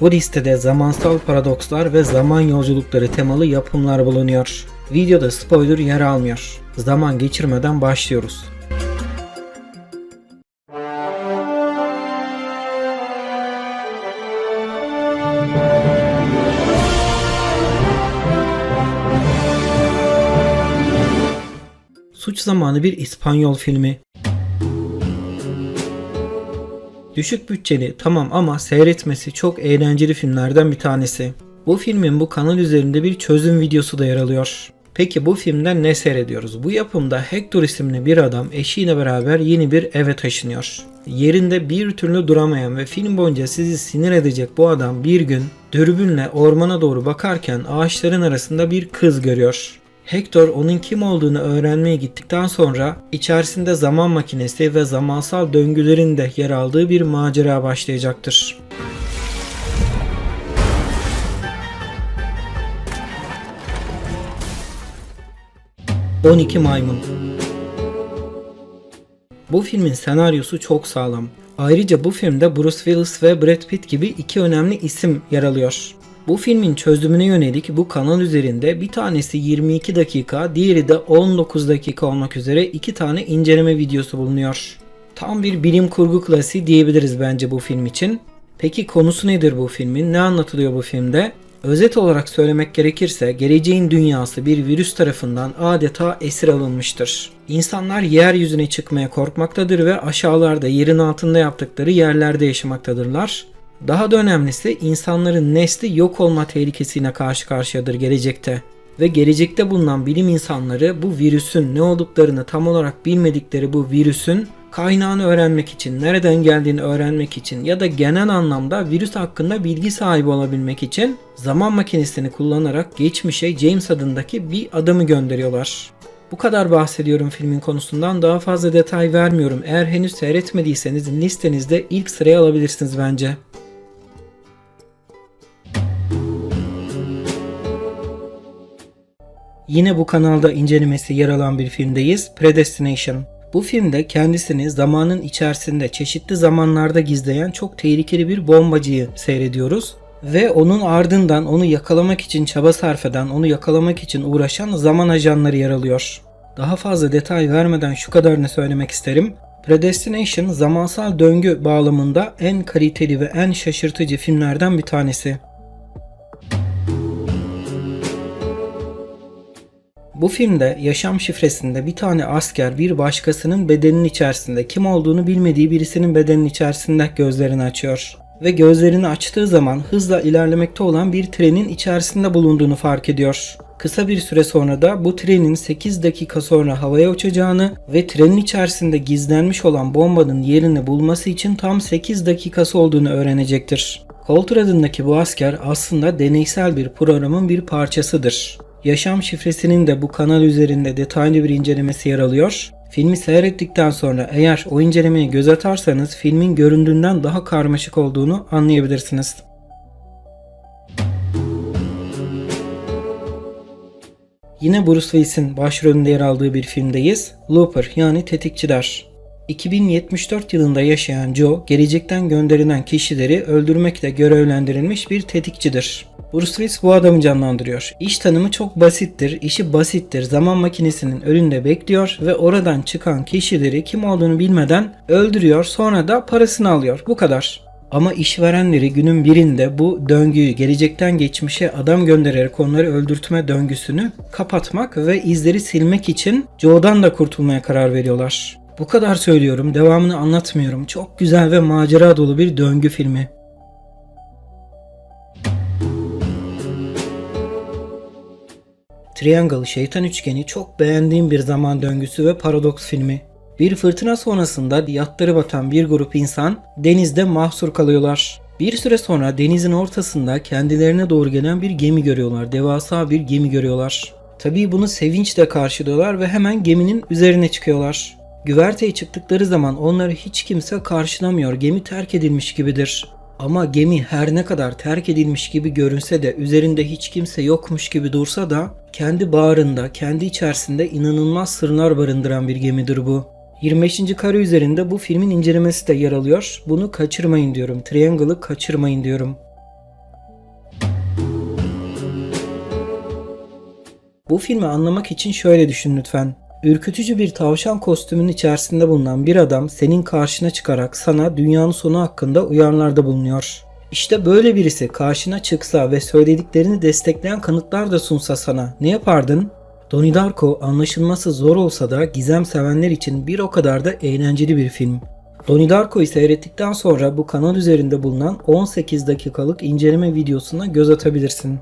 Bu listede zamansal paradokslar ve zaman yolculukları temalı yapımlar bulunuyor. Videoda spoiler yer almıyor. Zaman geçirmeden başlıyoruz. Suç Zamanı bir İspanyol filmi. Düşük bütçeli tamam ama seyretmesi çok eğlenceli filmlerden bir tanesi. Bu filmin bu kanal üzerinde bir çözüm videosu da yer alıyor. Peki bu filmden ne seyrediyoruz? Bu yapımda Hector isimli bir adam eşiyle beraber yeni bir eve taşınıyor. Yerinde bir türlü duramayan ve film boyunca sizi sinir edecek bu adam bir gün dürbünle ormana doğru bakarken ağaçların arasında bir kız görüyor. Hector onun kim olduğunu öğrenmeye gittikten sonra içerisinde zaman makinesi ve zamansal döngülerin de yer aldığı bir macera başlayacaktır. ...12 Maymun Bu filmin senaryosu çok sağlam. Ayrıca bu filmde Bruce Willis ve Brad Pitt gibi iki önemli isim yer alıyor. Bu filmin çözümüne yönelik bu kanal üzerinde bir tanesi 22 dakika, diğeri de 19 dakika olmak üzere iki tane inceleme videosu bulunuyor. Tam bir bilim kurgu klasiği diyebiliriz bence bu film için. Peki konusu nedir bu filmin? Ne anlatılıyor bu filmde? Özet olarak söylemek gerekirse geleceğin dünyası bir virüs tarafından adeta esir alınmıştır. İnsanlar yeryüzüne çıkmaya korkmaktadır ve aşağılarda yerin altında yaptıkları yerlerde yaşamaktadırlar. Daha da önemlisi insanların nesli yok olma tehlikesiyle karşı karşıyadır gelecekte. Ve gelecekte bulunan bilim insanları bu virüsün ne olduklarını tam olarak bilmedikleri bu virüsün kaynağını öğrenmek için, nereden geldiğini öğrenmek için ya da genel anlamda virüs hakkında bilgi sahibi olabilmek için zaman makinesini kullanarak geçmişe James adındaki bir adamı gönderiyorlar. Bu kadar bahsediyorum filmin konusundan daha fazla detay vermiyorum. Eğer henüz seyretmediyseniz listenizde ilk sıraya alabilirsiniz bence. Yine bu kanalda incelemesi yer alan bir filmdeyiz. Predestination. Bu filmde kendisini zamanın içerisinde çeşitli zamanlarda gizleyen çok tehlikeli bir bombacıyı seyrediyoruz. Ve onun ardından onu yakalamak için çaba sarf eden, onu yakalamak için uğraşan zaman ajanları yer alıyor. Daha fazla detay vermeden şu kadarını söylemek isterim. Predestination zamansal döngü bağlamında en kaliteli ve en şaşırtıcı filmlerden bir tanesi. Bu filmde yaşam şifresinde bir tane asker bir başkasının bedeninin içerisinde kim olduğunu bilmediği birisinin bedeninin içerisinde gözlerini açıyor. Ve gözlerini açtığı zaman hızla ilerlemekte olan bir trenin içerisinde bulunduğunu fark ediyor. Kısa bir süre sonra da bu trenin 8 dakika sonra havaya uçacağını ve trenin içerisinde gizlenmiş olan bombanın yerini bulması için tam 8 dakikası olduğunu öğrenecektir. Coulter adındaki bu asker aslında deneysel bir programın bir parçasıdır. Yaşam şifresinin de bu kanal üzerinde detaylı bir incelemesi yer alıyor. Filmi seyrettikten sonra eğer o incelemeye göz atarsanız filmin göründüğünden daha karmaşık olduğunu anlayabilirsiniz. Yine Bruce Willis'in başrolünde yer aldığı bir filmdeyiz. Looper yani Tetikçiler. 2074 yılında yaşayan Joe, gelecekten gönderilen kişileri öldürmekle görevlendirilmiş bir tetikçidir. Bruce Willis bu adamı canlandırıyor. İş tanımı çok basittir, işi basittir. Zaman makinesinin önünde bekliyor ve oradan çıkan kişileri kim olduğunu bilmeden öldürüyor sonra da parasını alıyor. Bu kadar. Ama işverenleri günün birinde bu döngüyü gelecekten geçmişe adam göndererek onları öldürtme döngüsünü kapatmak ve izleri silmek için Joe'dan da kurtulmaya karar veriyorlar. Bu kadar söylüyorum, devamını anlatmıyorum. Çok güzel ve macera dolu bir döngü filmi. Triangle Şeytan Üçgeni çok beğendiğim bir zaman döngüsü ve paradoks filmi. Bir fırtına sonrasında yatları batan bir grup insan denizde mahsur kalıyorlar. Bir süre sonra denizin ortasında kendilerine doğru gelen bir gemi görüyorlar. Devasa bir gemi görüyorlar. Tabii bunu sevinçle karşılıyorlar ve hemen geminin üzerine çıkıyorlar. Güverteye çıktıkları zaman onları hiç kimse karşılamıyor. Gemi terk edilmiş gibidir. Ama gemi her ne kadar terk edilmiş gibi görünse de üzerinde hiç kimse yokmuş gibi dursa da kendi bağrında, kendi içerisinde inanılmaz sırlar barındıran bir gemidir bu. 25. kare üzerinde bu filmin incelemesi de yer alıyor. Bunu kaçırmayın diyorum. Triangle'ı kaçırmayın diyorum. Bu filmi anlamak için şöyle düşün lütfen. Ürkütücü bir tavşan kostümünün içerisinde bulunan bir adam senin karşına çıkarak sana dünyanın sonu hakkında uyarılarda bulunuyor. İşte böyle birisi karşına çıksa ve söylediklerini destekleyen kanıtlar da sunsa sana ne yapardın? Donnie Darko anlaşılması zor olsa da gizem sevenler için bir o kadar da eğlenceli bir film. Donnie Darko'yu seyrettikten sonra bu kanal üzerinde bulunan 18 dakikalık inceleme videosuna göz atabilirsin.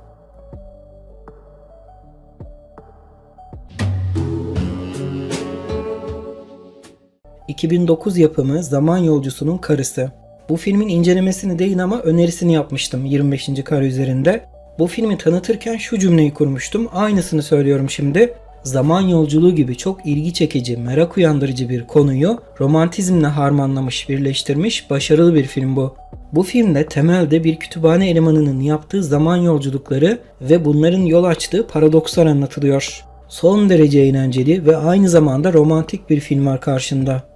...2009 yapımı Zaman Yolcusunun Karısı. Bu filmin incelemesini değil ama önerisini yapmıştım 25. kare üzerinde. Bu filmi tanıtırken şu cümleyi kurmuştum. Aynısını söylüyorum şimdi. Zaman yolculuğu gibi çok ilgi çekici, merak uyandırıcı bir konuyu romantizmle harmanlamış, birleştirmiş başarılı bir film bu. Bu filmde temelde bir kütüphane elemanının yaptığı zaman yolculukları ve bunların yol açtığı paradokslar anlatılıyor. Son derece eğlenceli ve aynı zamanda romantik bir film var karşında.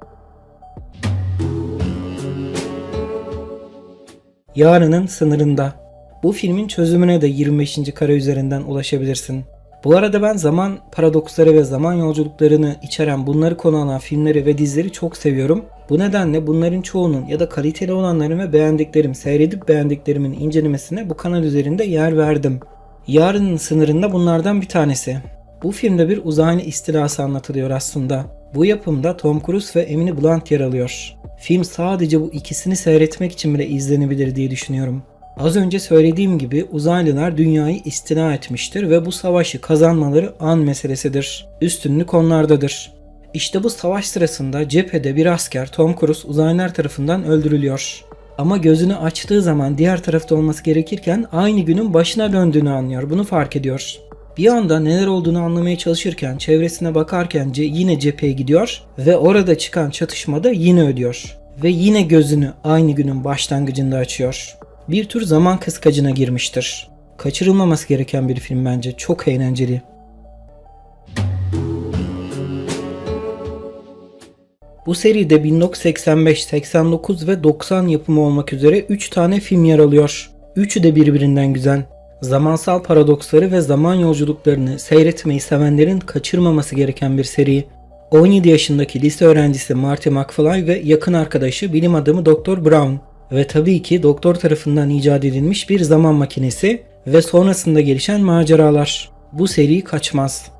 Yarının sınırında. Bu filmin çözümüne de 25. kare üzerinden ulaşabilirsin. Bu arada ben zaman paradoksları ve zaman yolculuklarını içeren bunları konu alan filmleri ve dizileri çok seviyorum. Bu nedenle bunların çoğunun ya da kaliteli olanların ve beğendiklerim, seyredip beğendiklerimin incelemesine bu kanal üzerinde yer verdim. Yarının sınırında bunlardan bir tanesi. Bu filmde bir uzaylı istilası anlatılıyor aslında. Bu yapımda Tom Cruise ve Emily Blunt yer alıyor. Film sadece bu ikisini seyretmek için bile izlenebilir diye düşünüyorum. Az önce söylediğim gibi uzaylılar dünyayı istila etmiştir ve bu savaşı kazanmaları an meselesidir. Üstünlük onlardadır. İşte bu savaş sırasında cephede bir asker Tom Cruise uzaylılar tarafından öldürülüyor. Ama gözünü açtığı zaman diğer tarafta olması gerekirken aynı günün başına döndüğünü anlıyor. Bunu fark ediyor. Bir anda neler olduğunu anlamaya çalışırken çevresine bakarken yine cepheye gidiyor ve orada çıkan çatışmada yine ölüyor. Ve yine gözünü aynı günün başlangıcında açıyor. Bir tür zaman kıskacına girmiştir. Kaçırılmaması gereken bir film bence. Çok eğlenceli. Bu seride 1985, 89 ve 90 yapımı olmak üzere 3 tane film yer alıyor. Üçü de birbirinden güzel. Zamansal paradoksları ve zaman yolculuklarını seyretmeyi sevenlerin kaçırmaması gereken bir seri. 17 yaşındaki lise öğrencisi Marty McFly ve yakın arkadaşı bilim adamı Dr. Brown ve tabii ki doktor tarafından icat edilmiş bir zaman makinesi ve sonrasında gelişen maceralar. Bu seri kaçmaz.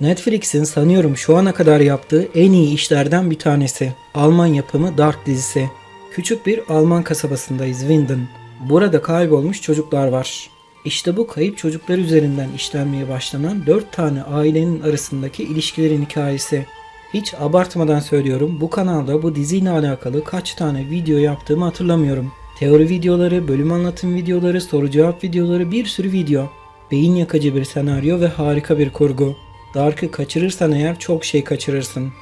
Netflix'in sanıyorum şu ana kadar yaptığı en iyi işlerden bir tanesi. Alman yapımı Dark dizisi. Küçük bir Alman kasabasındayız Winden. Burada kaybolmuş çocuklar var. İşte bu kayıp çocuklar üzerinden işlenmeye başlanan 4 tane ailenin arasındaki ilişkilerin hikayesi. Hiç abartmadan söylüyorum bu kanalda bu diziyle alakalı kaç tane video yaptığımı hatırlamıyorum. Teori videoları, bölüm anlatım videoları, soru cevap videoları bir sürü video. Beyin yakıcı bir senaryo ve harika bir kurgu. Dark'ı kaçırırsan eğer çok şey kaçırırsın.